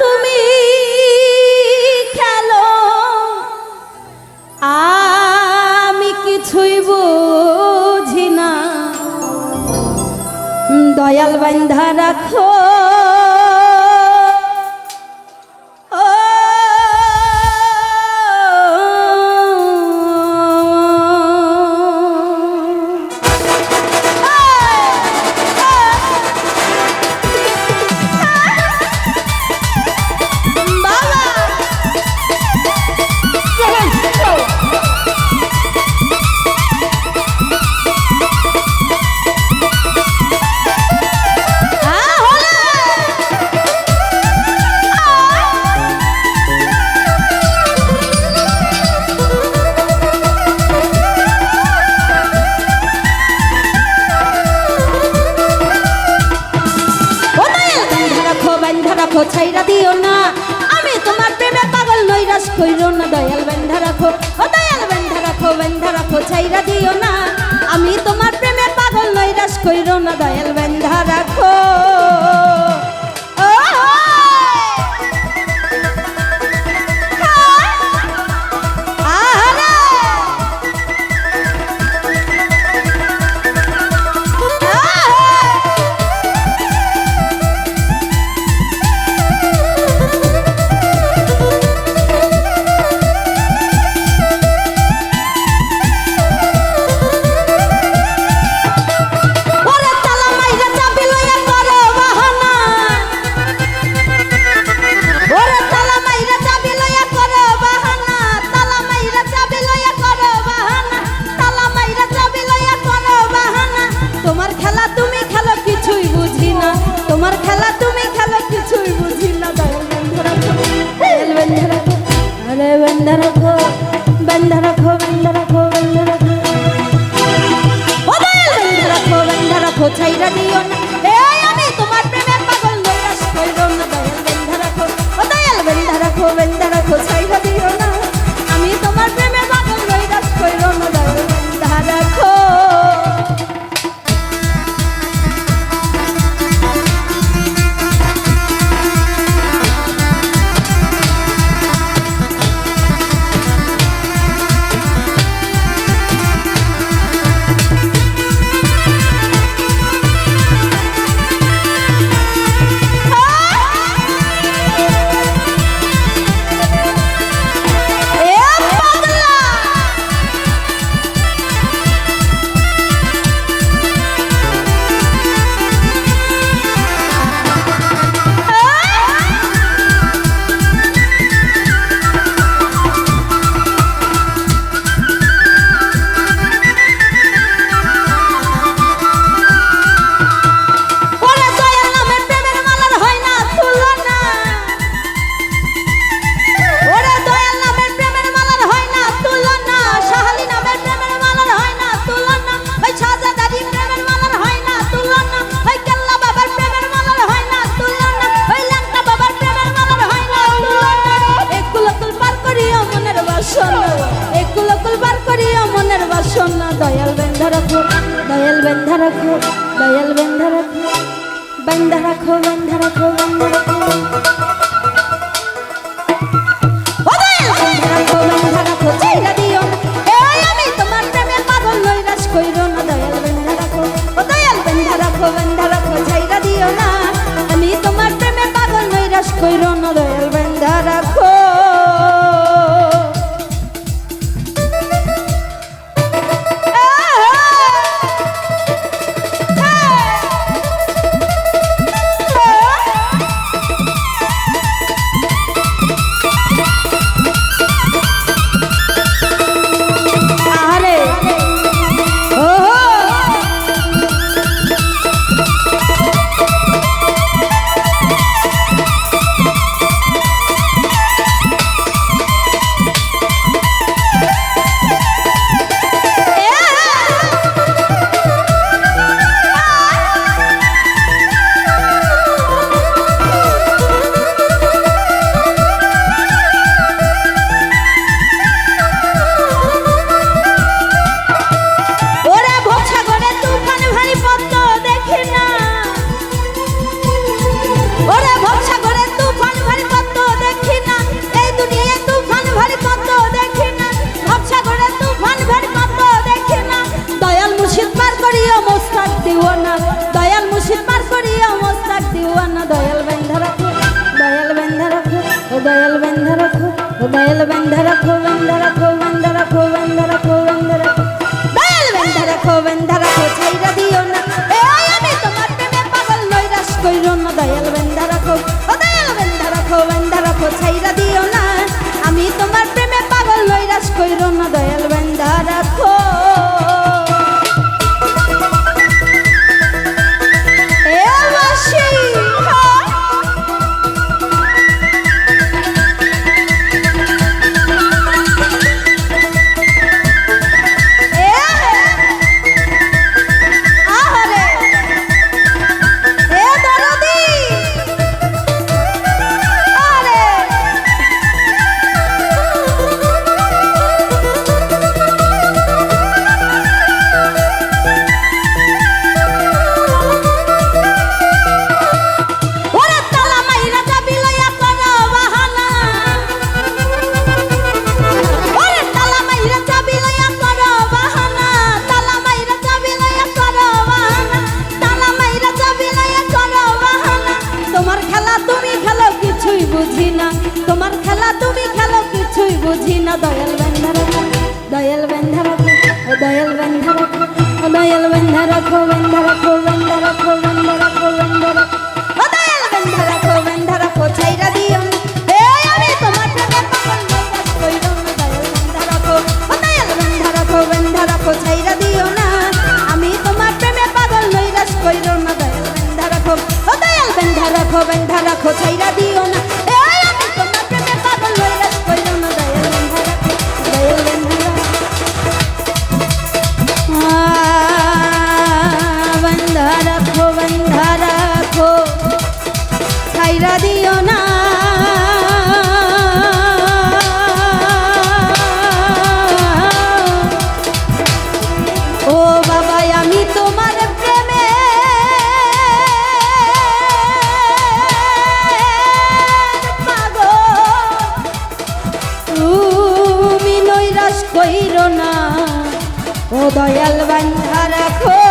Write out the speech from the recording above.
তুমি খেলো। আমি কিছুই বুঝি না। দয়াল বান্ধা রাখো। কইরো না, দয়াল বেন্ধা রাখো। ও দয়াল বেন্ধা রাখো বেন্ধা রাখো, ছাইরা দিও না। আমি তোমার প্রেমে পাগল নৈরাশ, কইরো না, দয়াল বেন্ধা রাখো। ছাইরা দিও না। বেন্ধা রাখো দয়াল বেন্ধা রাখো বেন্ধা রাখো বেন্ধা রাখো বেন্ধা রাখো। বন্ধা রাখো বন্ধা ও দয়াল বান্ধা রাখো